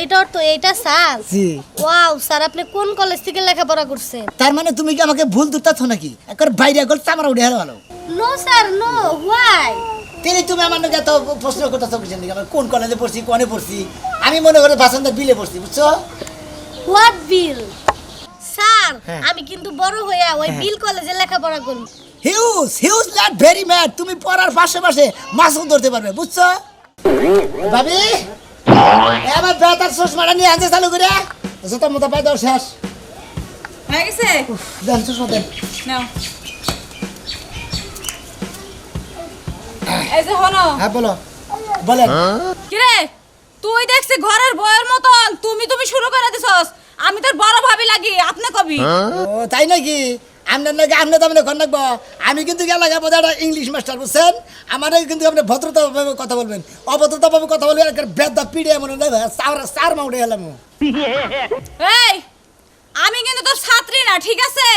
এইটার তো এইটা স্যার? জি। ওয়াও স্যার আপনি কোন কলেজ থেকে লেখাপড়া করছেন? তার মানে তুমি কি আমাকে ভুল ধরতেছ নাকি? একবার বাইরে একবার চামড়া উঠে hello no sir no why তিনি তুমি আমার নাকি এত প্রশ্ন করতেছ কিছু নাকি? আমার কোন কলেজে পড়ছি কোনে পড়ছি? আমি মনে করি বাসন্তের বিলে পড়ছি বুঝছ? হোয়াট বিল স্যার হ্যাঁ। আমি কিন্তু বড় হয়ে। ওই বিল কলেজে লেখাপড়া করব হিউজ হিউজ ল্যাট ভেরি ম্যাড তুমি পড়ার পাশে পাশে মাছও ধরতে পারবে বুঝছ? ভাবি? এ আমার বেতার চশমাটা নিয়ে আনতে চালু করে জোতা মোতা পাই দাও শেষ হয়ে গেছে? দেন চশমা দেন নাও। এই যে হলো হ্যাঁ বলো। বলেন। কিরে? তুই দেখছি ঘরের বয়ের মতন। তুমি তুমি শুরু করে দিছস। আমি তোর বড় ভাবি লাগি। আপনি কবি? ও তাই নাকি? আপনার নাকি আপনার তো আপনার ঘর আমি কিন্তু এলাকা বোধ একটা ইংলিশ মাস্টার বুঝছেন আমার কিন্তু আপনি ভদ্রতাভাবে কথা বলবেন অভদ্রতাভাবে কথা বলবেন একটা বেদা পিড়ে এমন চার চার মাউটে এলাম এই আমি কিন্তু তোর ছাত্রী না ঠিক আছে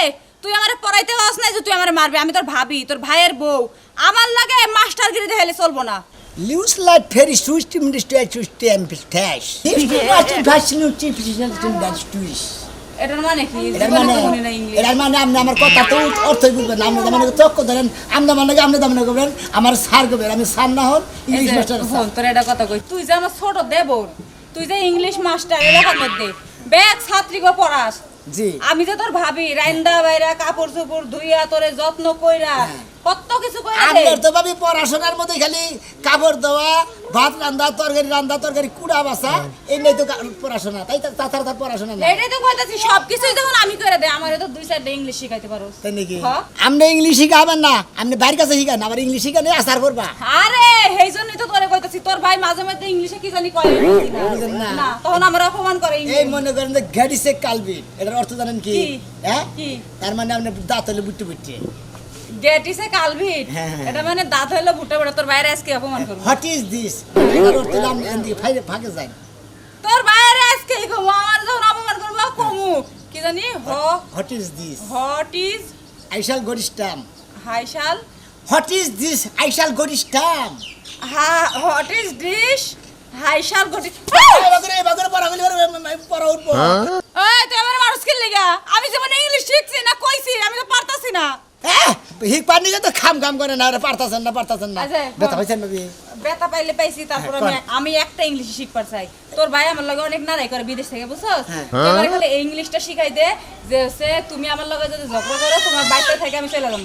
তুই আমার পড়াইতে হস না যে তুই আমার মারবি আমি তোর ভাবি তোর ভাইয়ের বউ আমার লাগে মাস্টারগিরি দেখাইলে চলবো না লিউস light very switch minister switch M ফ্যাশ ফ্যাশন টুইস এটার মানে কি? এটার মানে তো এটার মানে আপনি আমার কথা তো অর্থই বুঝবেন আপনি মানে চক্ক ধরেন আপনি মানে আপনি দামনে করবেন আমার সার করবেন আমি সার না হন ইংলিশ যে, মাস্টার শোন, তোর একটা কথা কই। তুই যে আমার ছোট তুই যে ইংলিশ মাস্টার এলাকার মধ্যে ব্যাগ ছাত্রীকে পড়াস। জি। আমি যে তোর ভাবি রাইন্দা বাইরা কাপড় চোপড় ধুইয়া তোরে যত্ন কইরা কত কিছু কইরা আপনার তো ভাবি পড়াশোনার মধ্যে খালি কাপড় দেওয়া ভাত রান্ধা তরকারি রান্ধা তরকারি কুড়া বাসা এই তো পড়াশোনা তাই তাছাড়া তার পড়াশোনা না এটাই তো কইতাছি সব কিছুই যখন আমি করে দে। আমারে তো দুই চারটা ইংলিশ শিখাইতে পারো তাই নাকি? হ্যাঁ। আপনি ইংলিশ শিখাবেন না আপনি বাইরের কাছে শিখান আবার ইংলিশ শিখানে আসার করবা আরে সেই জন্যই তো তোরে কইতাছি তোর ভাই মাঝে মাঝে ইংলিশে কি জানি কয় না। তখন আমরা অপমান করে এই মনে করেন যে ঘ্যাডিসে কালবি এটার অর্থ জানেন কি? হ্যাঁ? কি? তার মানে আপনি দাঁত হলে বুট্টু বুট্টে। গেটিসে কালভিট। হ্যাঁ, হ্যাঁ। এটা মানে দাঁত হইল ভুটে ভুটে তোর বাইরে আজকে অপমান করব। হোয়াট ইজ দিস হলো এখান থেকে ফাইলে ফাঁকে যান তোর বাইরে আজকে কমু আমার যখন অপমান করব কমু। কি জানি? হ। What is this hot is I shall গরিস্টাম হাইশাল? What is this I shall গরিস্টাম হা হট ইজ ডিশ হাইশাল গটি বাগরে বাগরে পড়া গলি পড়া উঠবো। এই তুই আমার মানুষ কি লিগা আমি যেমন ইংলিশ শিখছি না কইছি আমি তো পারতাছি না। হ্যাঁ হিক পানি তো খাম খাম করে না পারতাছেন না পারতাছেন না। আচ্ছা, বেতা বল। না বেতা পাইলে পাইছি তারপর হ্যাঁ, আমি আমি একটা ইংলিশ শিখবার চাই। তোর ভাই আমার লগে অনেক নারাই করে বিদেশ থেকে বুঝছস? হ্যাঁ। এবার খালি এই ইংলিশটা শিখাই দে যে হচ্ছে তুমি আমার লগে যদি ঝগড়া করো তোমার বাড়িতে থেকে আমি চলে যাব।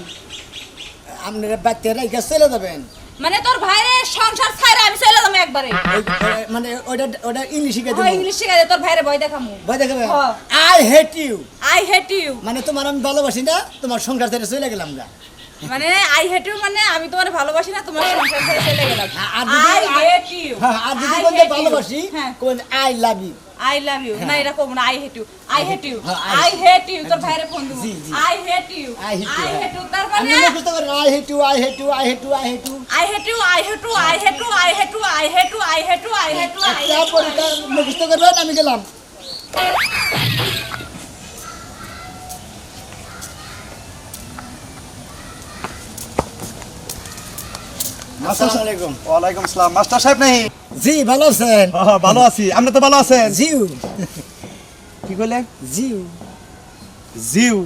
আপনারা বাইতে রাইখা চলে যাবেন? মানে তোর ভাইরে সংসার ছাইরা আমি চলে যাব একবারে। মানে ওটা ওটা ইংলিশ শিখে দেবো। ইংলিশ শিখাই দে তোর ভাইরে ভয় দেখামু। ভয় দেখাবে? হ্যাঁ। I hate you I hate you মানে তোমার আমি ভালোবাসি না তোমার সংসার ছেড়ে চলে গেলাম গা। মানে আই হেট ইউ মানে আমি তোমার ভালোবাসি না তোমার সংসার ছেড়ে চলে গেলাম। আই হেট ইউ হ্যাঁ, আর যদি বলতে ভালোবাসি হ্যাঁ। কোন I love you I love you না এটা কব না I hate you I hate you হ্যাঁ, আই হেট ইউ তোর ভাইরে ফোন দিব। আই হেট ইউ আই হ্যাঁ। হেট ইউ তার আমি মানে মুখস্থ করি I hate you I hate you I hate you I hate you I hate you I hate you I hate you I hate you I hate you I hate you I hate you I hate you you. পরীক্ষা মুখস্থ করবেন আমি গেলাম ওয়ালাইকুম আসসালাম। Master সাহেব নেই? জি ভালো আছেন? ভালো আছি। আপনি তো ভালো আছেন? জিউ। কি কইলেন জিউ। জিউ?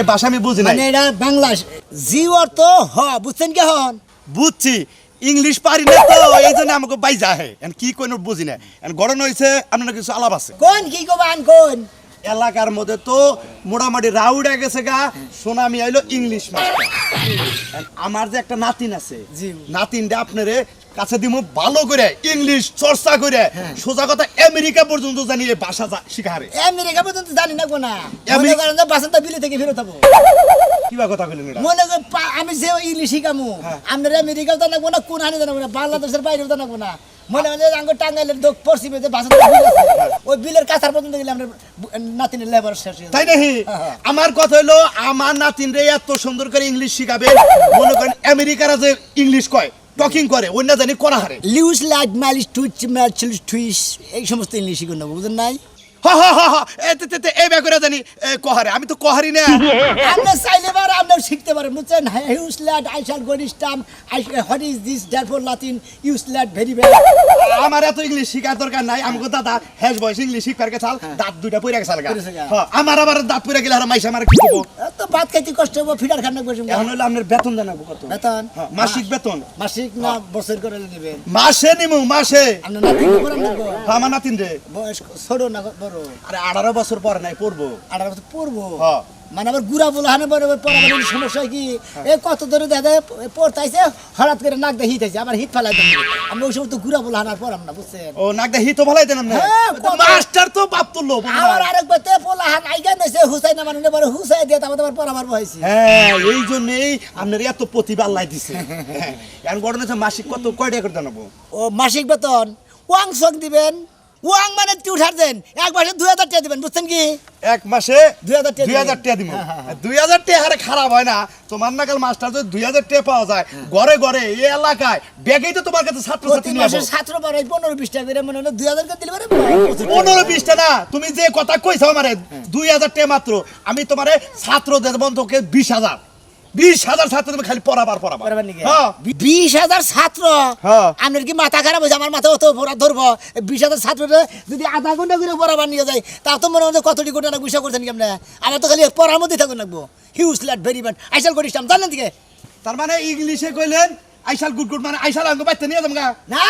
এ ভাষা আমি বুঝি মানে এটা বাংলা জিউ অর্থ হ বুঝছেন কে হন? বুঝছি। ইংলিশ পারি না তো এই জন্য আমাকে বাইজা হে। কি কোন বুঝি না হয়েছে আপনার কিছু আলাপ আছে? কোন কি কবান কোন? এলাকার মধ্যে তো মোটামুটি রাউড গেছে গা সোনামি আইলো ইংলিশ মাস্টার আমার যে একটা নাতিন আছে জি। নাতিনটা আপনারে কাছে দিমু ভালো করে ইংলিশ চর্চা করে। সোজা কথা আমেরিকা পর্যন্ত জানি এই ভাষা শিখারে। আমেরিকা পর্যন্ত জানি না কোনা মনে আমেরিকা- করেন যে বাসন্ত বিলি থেকে ফেরত হব। কিবা কথা কইলেন এটা মনে করেন আমি যে ইংলিশ শিখামু হ্যাঁ। আপনার আমেরিকাও জানাব না কোন হানি জানাব না বাংলাদেশের বাইরেও জানাব না। মনে যে আঙ্গ টাঙ্গাইলের দোক পশ্চিমে যে বিল আছে ওই বিলের কাছার পর্যন্ত গেলে আমরা নাতিনের লেবার শেষ তাই নাকি? হ্যাঁ। আমার কথা হলো আমার নাতিন রে এত সুন্দর করে ইংলিশ শিখাবে মনে করেন আমেরিকারা যে ইংলিশ কয় টকিং করে অন্য জানি করা হারে। লিউস লাইট মালিশ টুইচ ম্যাচ টুইস এই সমস্ত ইংলিশ শিখুন নেব বুঝেন নাই? হ হ হ এই ব্যাপারে জানি কহারে। আমি তো কহারি না। আপনি চাইলে পারে আপনিও শিখতে পারেন। বুঝছেন? ইউসল্যাট I shall গরিস্টাম I what is this? For Latin ইউসল্যাট ভেরি ভেরি আমার এত ইংলিশ শিখার দরকার নাই। আমাকে দাদা হ্যাস বয়স ইংলিশ শিখবার গেছাল দাঁত দুইটা পইরা গেছাল গা হ্যাঁ, আমার আবার দাঁত পইরা গেলে আর মাইসা আমার কি দেবো তো ভাত খাইতে কষ্ট হব ফিডার খান্না বসে এখন হলো আপনার বেতন জানাব কত? বেতন? হ্যাঁ, মাসিক বেতন। মাসিক না বছর করে নেবেন মাসে নিমু মাসে। আপনার নাতিন হ্যাঁ, আমার নাতিন রে। বয়স ছোট না বড়? আরে আঠারো বছর পর নাই পড়ব। আঠারো বছর পড়ব? হ্যাঁ। মানে আবার গুড়া বলে হানে বড় পড়াবার সমস্যা কি? এ কত ধরে যায় পড়তাইছে হঠাৎ করে নাক দিয়ে হিট আবার হিট ফেলাই দেবে আমরা ওই সময় তো গুড়া বলে হানার পড়াম না বুঝছেন। ও নাক নাকদা হিতো ভালাই দেন হ্যাঁ, মাস্টার তো বাপ তুললো আবার আরেকবার তে পোলা হান আইগা নেছে হুসাই না মানে বড় হুসাই দিয়ে তারপর তোমার পড়াবার বয়সী হ্যাঁ এই জন্যই আপনার এত প্রতিভা আল্লাহ দিছে। এখন মাসিক কত কয় টাকা করে জানাব ও মাসিক বেতন ওয়াং সং দিবেন। ওয়াং মানে দেন। এক মাসে দুই হাজার টাকা দিবেন বুঝছেন কি? এক মাসে 2000 টাকা দুই হাজার টাকা দিব। হ্যাঁ, হ্যাঁ, হ্যাঁ। দুই হাজার টাকা হারে খারাপ হয় না। তোমার মাস্টার যদি দুই হাজার টাকা পাওয়া যায় ঘরে ঘরে এই এলাকায় ব্যাগেই তো তোমার কাছে ছাত্র ছাত্রী মাসে ছাত্র পড়াই পনেরো বিশ টাকা করে মনে হলো দুই হাজার করে দিলে পারে পনেরো বিশটা না তুমি যে কথা কইছো আমারে দুই হাজার টাকা মাত্র। আমি তোমারে ছাত্র দেব তোকে বিশ হাজার। বিশ হাজার ছাত্র খালি পড়াবার পড়াবার। হ্যাঁ। বিশ হাজার ছাত্র? আমি আপনার কি মাথা খারাপ হয়েছে? আমার মাথা অত পড়া ধরবো? বিশ হাজার ছাত্ররা যদি আধা ঘণ্টা করে পড়াবার নিয়ে যায় তা তো মনে হচ্ছে কতটি ঘণ্টা না বিষয় করছেন কেমন? আমার তো খালি পড়ার মধ্যেই থাকুন লাগবো। হিউজ ল্যাট ভেরি ব্যাড আইসাল করিস জানেন দিকে। তার মানে ইংলিশে কইলেন আইসাল গুড গুড মানে আইসাল আঙ্গ বাইতে নিয়ে যাব গা না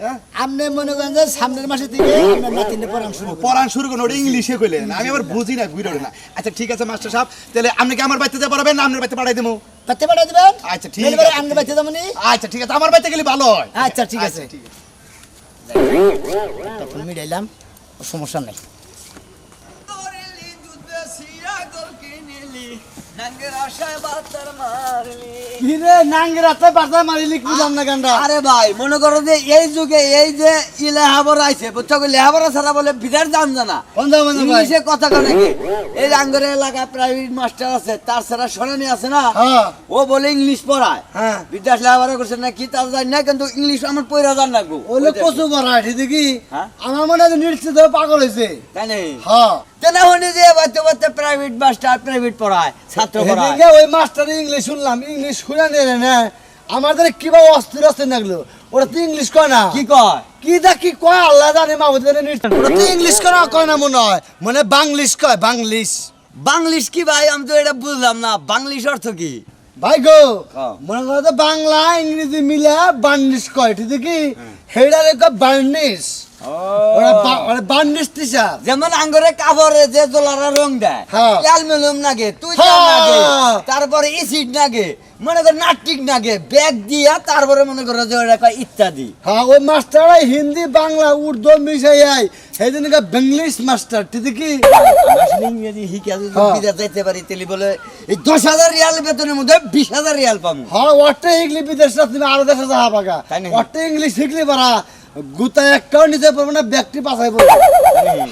হ্যাঁ? আপনি মনে করেন যে সামনের মাসে থেকে আপনার নাতিনে পড়ান শুরু। পড়ান শুরু করুন ওটা ইংলিশে কইলেন। আমি আবার বুঝি না ঘুরে না। আচ্ছা ঠিক আছে মাস্টার সাহেব তাহলে আপনি কি আমার বাড়িতে পড়াবেন না আপনার বাড়িতে পাঠাই দেবো পাতে পাঠাই দেবেন? আচ্ছা, ঠিক আছে। আপনি বাচ্চা যাবেন আচ্ছা ঠিক আছে আমার বাড়িতে গেলে ভালো হয়। আচ্ছা ঠিক আছে। ঠিক আছে। তখন মিলাইলাম সমস্যা নাই। হিরে নাঙ্গেরাতে বাজা মারিলি। কি জান না গান্ডা আরে ভাই মনে করো যে এই যুগে এই যে লেহাবর আইছে বুঝছ? লেহাবরা ছাড়া বলে বিরাট দাম জানা কোন দাম জানা ভাই? ইংলিশে কথা কয় নাকি? এই আঙ্গরের এলাকায় প্রাইভেট মাস্টার আছে তার ছাড়া শোনানি আছে না? হ্যাঁ। ও বলে ইংলিশ পড়ায়। লেহাবরা করছে না কি তার জানি না কিন্তু ইংলিশ আমার পয়রা জান লাগবো ওলে কচু ঠিক কি হ্যাঁ? আমার মনে হয় নিশ্চিত পাগল হয়েছে তাই নাই হ্যাঁ। তেনা হনি যে বাচ্চা বাচ্চা প্রাইভেট মাস্টার প্রাইভেট পড়ায় ছাত্র পড়ায়? ওই মাস্টার ইংলিশ শুনলাম ইংলিশ শুনে নিলে না আমাদের কীভাবে অস্থির অস্থির লাগল। ওরা তো ইংলিশ কয় না। কি কয়? কি দা কি কয় আল্লাহ জানে মাহবুদ জানে ওরা তো ইংলিশ কয় না কয় না মনে হয়। মানে বাংলিশ কয় বাংলিশ বাংলিশ কি ভাই? আমি তো এটা বুঝলাম না। বাংলিশ অর্থ কি? ভাই গো হ্যাঁ। মনে করো তো বাংলা ইংরেজি মিলে বার্নিশ কয় ঠিক কি? হেডারে কয় বার্নিশ। ওরা বা- ওরা বার্নিশ টিচার যেমন আঙ্গরে কাপড়ে যে জোলারা রং দেয় হ্যাঁ। নাগে তুই হ্যাঁ। নাগে তারপরে এসিড নাগে মনে কর নাগে ব্যাগ দিয়া তারপরে মনে করো যে ইত্যাদি হ্যাঁ ওই মাস্টাররা হিন্দি বাংলা উর্দু মিশাই আই বাংলিশ মাস্টার ঠিক কি ইংরেজি শিখে যদি হ্যাঁ। যাইতে পারি তাহলে বলে এই দশ হাজার রিয়াল বেতনের মধ্যে বিশ হাজার রিয়াল পাবো হ্যাঁ ওটা শিখলি বিদেশটা তুমি আরও দেশে যাহা? ওটা ইংলিশ শিখলি পারা গুতা একটাও নিতে পারবে না ব্যক্তি পাশাই পড়বে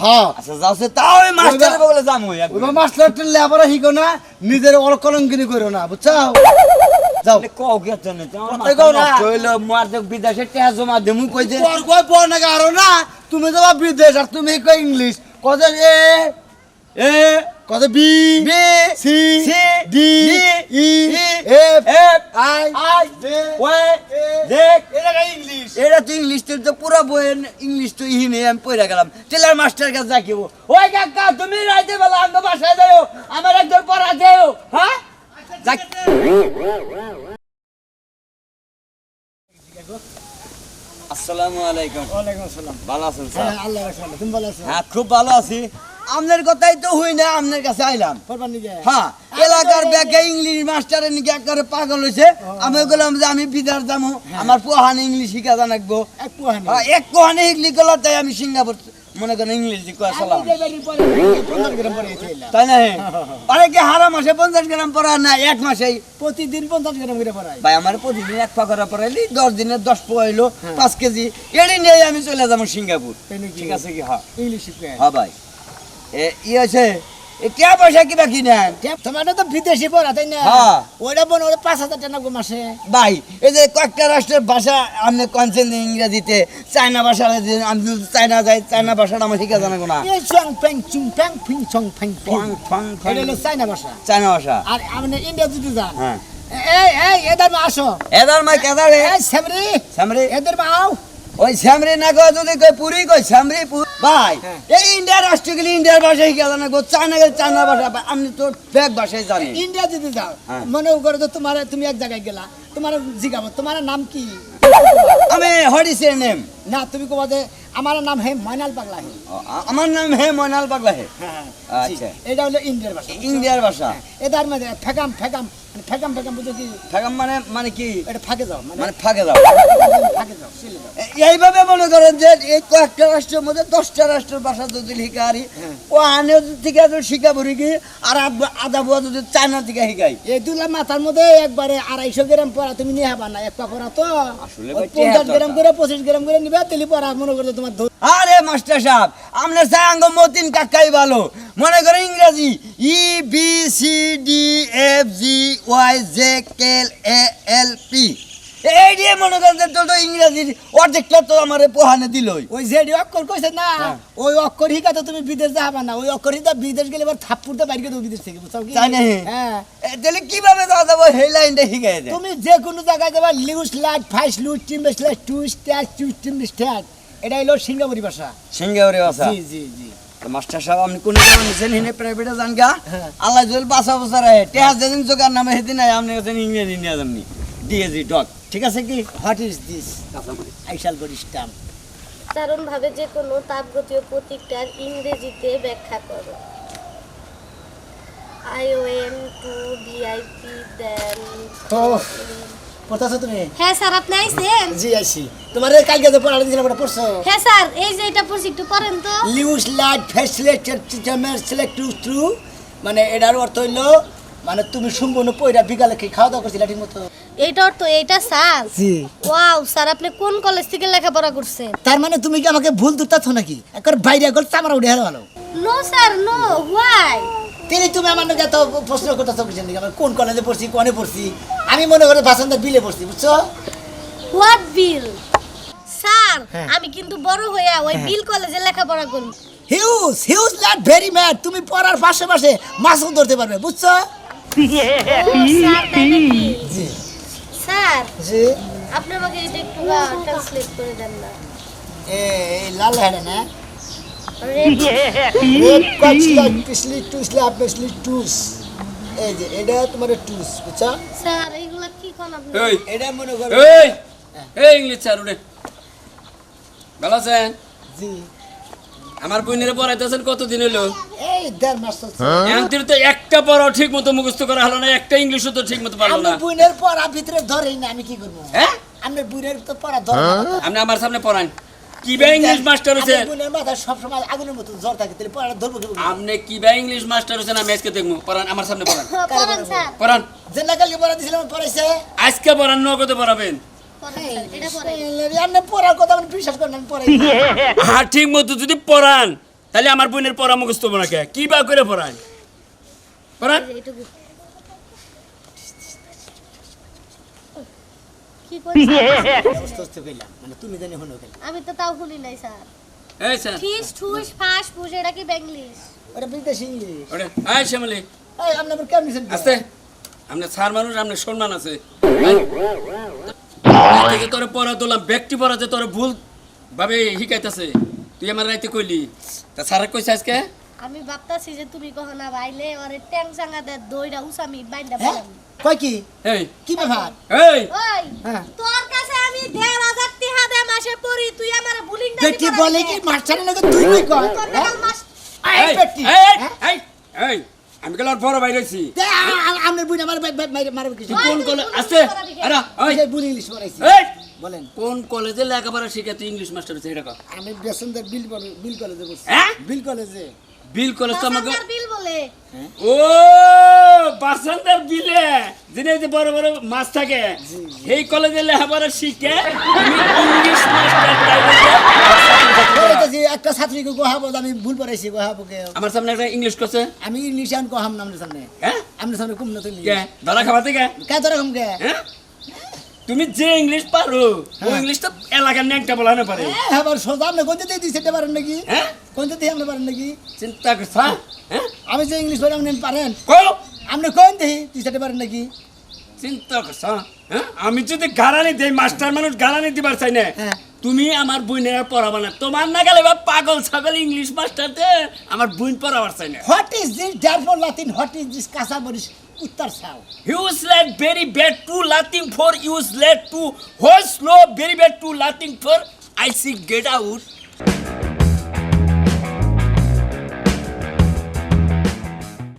হ্যাঁ। আচ্ছা তাও ওই মাস্টারের বলে যাম ওই। ওই মাস্টারটা লেবারা শিখো না নিজের অলকলঙ্কিনি করো না বুঝছ যাও। কও কে জানে কথাই কও না। হইল মার দেখ বিদেশে টাকা জমা দেমু কই যে কই পর না আরও না? তুমি যাবা বিদেশ আর তুমি কই ইংলিশ। কত এ এ কত B B C C D D E বইয়ের ইংলিশ তো ইহিনে আমি পড়ে গেলাম টেলার মাস্টার কাছে যাকিব ওই কাকা তুমি রাইতে বেলা আঙ্গ বাসায় যাও আমার একজন পড়া দেও হ্যাঁ আসসালামু আলাইকুম ওয়ালাইকুম আসসালাম। ভালো আছেন স্যার? হ্যাঁ আল্লাহ রাখলাম তুমি ভালো আছো? হ্যাঁ খুব ভালো আছি। আপনার কথাই তো হই না আপনার কাছে আইলাম। হ্যাঁ এলাকার ব্যাগে ইংলিশ মাস্টারে নাকি একবারে পাগল হয়েছে আমি বললাম যে আমি বিদার যাব আমার পোহানে ইংলিশ শিখা জানাকবো এক পুহানি। হ্যাঁ, ইংলি গেল তাই আমি সিঙ্গাপুর মনে করেন ইংলিশ কয়া সালাম। তাই না আরে কি হারা মাসে পঞ্চাশ গ্রাম পড়া না এক মাসেই? প্রতিদিন পঞ্চাশ গ্রাম করে পড়াই ভাই আমার প্রতিদিন এক পা করা পড়াইলি দশ দিনে দশ পোয়া হইল পাঁচ কেজি। এড়ি নিয়ে আমি চলে যাব সিঙ্গাপুর। ঠিক আছে কি? হ্যাঁ। ইংলিশ হ্যাঁ ভাই। এ ই আছে টিয়া পয়সা কিবা কি নেন তোমার তো বিদেশি পড়া তাই না। ওইটা মনে হয় পাঁচ হাজার টাকা মাসে ভাই এই যে কয়েকটা রাষ্ট্রের ভাষা আপনি কনসেন ইংরেজিতে চায়না ভাষা আমি চায়না যাই চায়না ভাষাটা আমার শিখা জানা না। চং প্যাং চুং প্যাং ফিং চং ফ্যাং ফাং, ফাং। এটা হলো চাইনা ভাষা। চায়না ভাষা। আর আপনি ইন্ডিয়া যদি যান এই এই এদের মা আসো। এদার মাই কেদার এই সেমরি সামরে এদের মা আও। ওই শ্যামরি না কয় যদি কই পুরি কই শ্যামরি ভাই হ্যাঁ। এই ইন্ডিয়া রাষ্ট্র গেলে ইন্ডিয়ার ভাষায় গেল না গো চায়না গেলে চায়না ভাষা আমি তো ব্যাগ ভাষায় জানি ইন্ডিয়া যদি যাও হ্যাঁ। মনে করো তো তোমার তুমি এক জায়গায় গেলা তোমার জিগাবো তোমার নাম কি আমি হরিসের নেম না তুমি যে আমার নাম হে ময়নাল পাগলা হে আমার নাম হে ময়নাল পাগলা হে হ্যাঁ আচ্ছা। এটা হলো ইন্ডিয়ার ভাষা। ইন্ডিয়ার ভাষা। এদের মধ্যে ফেকাম ফেকাম মানে ফেকাম ফেকাম বুঝো কি? থাকাম মানে মানে কি? এটা ফাঁকে যাও মানে মানে ফাঁকে যাও। ফাঁকে এইভাবে মনে করেন যে এই কয়েকটা রাষ্ট্রের মধ্যে দশটা রাষ্ট্রের ভাষা যদি শিখারি ও আনে থেকে যদি শিখা পড়ি কি আর আধা বুয়া যদি চায়না থেকে শিখাই এই দুলা মাথার মধ্যে একবারে আড়াইশো গ্রাম পড়া তুমি নিয়ে হবা না এক পা পড়া তো। আসলে পঞ্চাশ গ্রাম করে পঁচিশ গ্রাম করে নিবা তেলি পড়া মনে করো তোমার আরে মাস্টার সাহেব আপনার সাঙ্গ মতিন কাকাই ভালো। মনে করেন ইংরাজি E B C D F G Y J K A L P এই দিয়ে মনে করেন যে তো ইংরাজির অর্ধেকটা তো আমার পোহানে দিলই। ওই যে অক্ষর কইছে না ওই অক্ষর হিকা তো তুমি বিদেশ যাবা না। ওই অক্ষর হিকা বিদেশ গেলে এবার থাপ্পুরটা বাইরে দেবো বিদেশ থেকে বুঝছ কি? হ্যাঁ। তাহলে কীভাবে যাওয়া যাব? সেই লাইনটা দেয় তুমি যে কোনো জায়গায় যাবা লিউস লাইট ফাইস লুট team light two star two team star এটা হলো সিঙ্গাপুরি ভাষা। সিঙ্গাপুরে ভাষা? জি জি জি। মাস্টার সাহেব আপনি কোন জায়গা নিছেন হিনে প্রাইভেটে যান গা। হ্যাঁ। আল্লাহ জল বাসা বসা রাহে টেহা যেদিন জোগার নামে সেদিন আয় আপনি যাননি ডিএজি ঠিক আছে কি? What is this I shall go সাধারণভাবে যে কোনো তাপগতীয় প্রতীকটার ইংরেজিতে ব্যাখ্যা করো। আইওএন টু ভিআইপি দেন পড়তেছো তুমি? হ্যাঁ স্যার আপনি আইছেন? জি আইসি তোমার এই কালকে যে পড়া দিয়েছিলাম ওটা পড়ছো? হ্যাঁ স্যার এই যে এটা পড়ছি একটু পড়েন তো। লিউস লাইট টু মানে এটার অর্থ হইল মানে তুমি সম্পূর্ণ পয়রা বিকালে কি খাওয়া দাওয়া করছিলে ঠিক মতো? এইটা অর্থ এইটা স্যার? জি। ওয়াও স্যার আপনি কোন কলেজ থেকে লেখাপড়া করছেন? তার মানে তুমি কি আমাকে ভুল ধরতেছ নাকি? একবার বাইরে গেল চামড়া উঠে hello no sir no why তিনি তুমি আমার নাকি এত প্রশ্ন করতেছ কিছু নাকি? আমার কোন কলেজে পড়ছি কোনে পড়ছি? আমি মনে করি বাসন্তের বিলে পড়ছি বুঝছ? হোয়াট বিল স্যার হ্যাঁ। আমি কিন্তু বড় হইয়া ওই বিল কলেজে লেখাপড়া করব। Huge huge light very mad তুমি পড়ার পাশে পাশে মাছও ধরতে পারবে বুঝছ? স্যার জি। স্যার জি। আপনি আমাকে এটা একটু ট্রান্সলেট করে দেন না। এই লাল হেডে না? পিছলি টুস লাভ পিছলি টুস এই যে এটা তোমার টুস বুঝছ? স্যার এইগুলা কি কোন আপনি এই এটা মনে করো এই এই ইংলিশ স্যার উঠে। ভালো আছেন? জি। আমার বোনের পড়াইতেছেন কতদিন হলো এই দেড় মাস চলছে। এখন তো একটা পড়াও ঠিক মতো মুখস্থ করা হলো না একটা ইংলিশও তো ঠিক মতো পারল আমি না। বুইনের পড়া ভিতরে ধরেই না আমি কি করব? হ্যাঁ? আমি বুইনের তো পড়া ধরে না। আপনি আমার সামনে পড়ান। কি বা ইংলিশ মাস্টার হচ্ছেন আমার বুইনের মাথায় সবসময় আগুনের মতো জ্বর থাকে তাহলে পড়া ধরবো কি? আপনি কি বা ইংলিশ মাস্টার হচ্ছেন আমি আজকে দেখব। পড়ান আমার সামনে পড়ান। পড়ান স্যার। পড়ান। যে লাগালি পড়া দিয়েছিলাম পড়াইছে। আজকে পড়ান নগদে পড়াবেন। হ্যাঁ ঠিক মতো যদি পড়ান তাহলে আমার বোনের পড়া মুখস্থ হব না কে? কি বা করে পড়ান? পড়ান। কি সুস্থ কইলাম মানে তুমি জানি হলো কেন আমি তো তাও শুনি নাই স্যার। এই স্যার। ফিস ঠুস ফাস ফুস এটা কি বেঙ্গলিশ ওটা বিদেশি ইংলিশ ওরে এই শ্যামলি। এই আপনি আবার কেমন নিছেন আস্তে। আপনি স্যার মানুষ আপনার সম্মান আছে। থেকে তোরে পড়া দিলাম ব্যক্তি পড়াতে তোরে ভুল ভাবে শিখাইতেছে তুই আমার রাইতে কইলি। তা স্যার কইছে আজকে? আমি ভাবতাছি যে তুমি কখন বাইলে ওরে ট্যাং চাঙ্গা দে দইরা উসামি বাইন্দা হ্যাঁ? কয় কি? এই। কি ব্যাপার? এই। হ্যাঁ। তোর কাছে আমি দেড় হাজার টিহা দে মাসে পড়ি তুই আমার বুলিং বেটি বলে কি? মাস্টারের লগে তুই কই? কয় হ্যাঁ? এই এই, বেটি এই, এই, হ্যাঁ? এই, এই, আমি গেলার বড় ভাই রয়েছি। তে, আ- আ- আপনার বুইন আমার মারবে কিছু কোন কলেজ আছে? আরে ওই ইংলিশ পড়াইছি এই। বলেন। কোন কলেজে লেখাপড়া শিখে তুই ইংলিশ মাস্টার হচ্ছে এটা কর। আমি বেসনদের বিল বলে- কলেজে হ্যাঁ? বিল কলেজে। বিল আমাকে বলে ও বাসন্তের বিলে? যিনি যে বড় বড় মাছ থাকে এই কলেজে লেখাপড়া শিখে ইংলিশ একটা ছাত্রীকে গোহাবো আমি ভুল পড়াইছি গোহাবোকে আমার সামনে একটা ইংলিশ করছে। আমি ইংলিশ আন কোহাম নামের সামনে। হ্যাঁ? আপনার সামনে কম না ধরা খাওয়াতে কে কে কে? হ্যাঁ? তুমি যে ইংলিশ পারো ও ইংলিশ তো এলাকার বলা না পারে। হ্যাঁ আবার সোজা আপনি কোনতে দিয়ে দিতে পারেন নাকি? হ্যাঁ? কোনতে দিয়ে আপনি পারেন নাকি? চিন্তা করছা হ্যাঁ? আমি যে ইংলিশ বলে আপনি পারেন। কো আপনি কোন দেহি দিতে পারেন নাকি? চিন্তা করছা হ্যাঁ? আমি যদি গালানি দেই মাস্টার মানুষ গালানি দিবার চাই না। হ্যাঁ। তুমি আমার বইনের পড়াবা না। তোমার না গেলে বা পাগল ছাগল ইংলিশ মাস্টার দে আমার বইন পড়াবার চাই না। হোয়াট ইজ দিস ডারফর লাতিন হোয়াট ইজ দিস কাঁচা মরিচ। Uttar South. Useless, very bad to nothing for useless to horse, slow, very bad to nothing for. I see get out.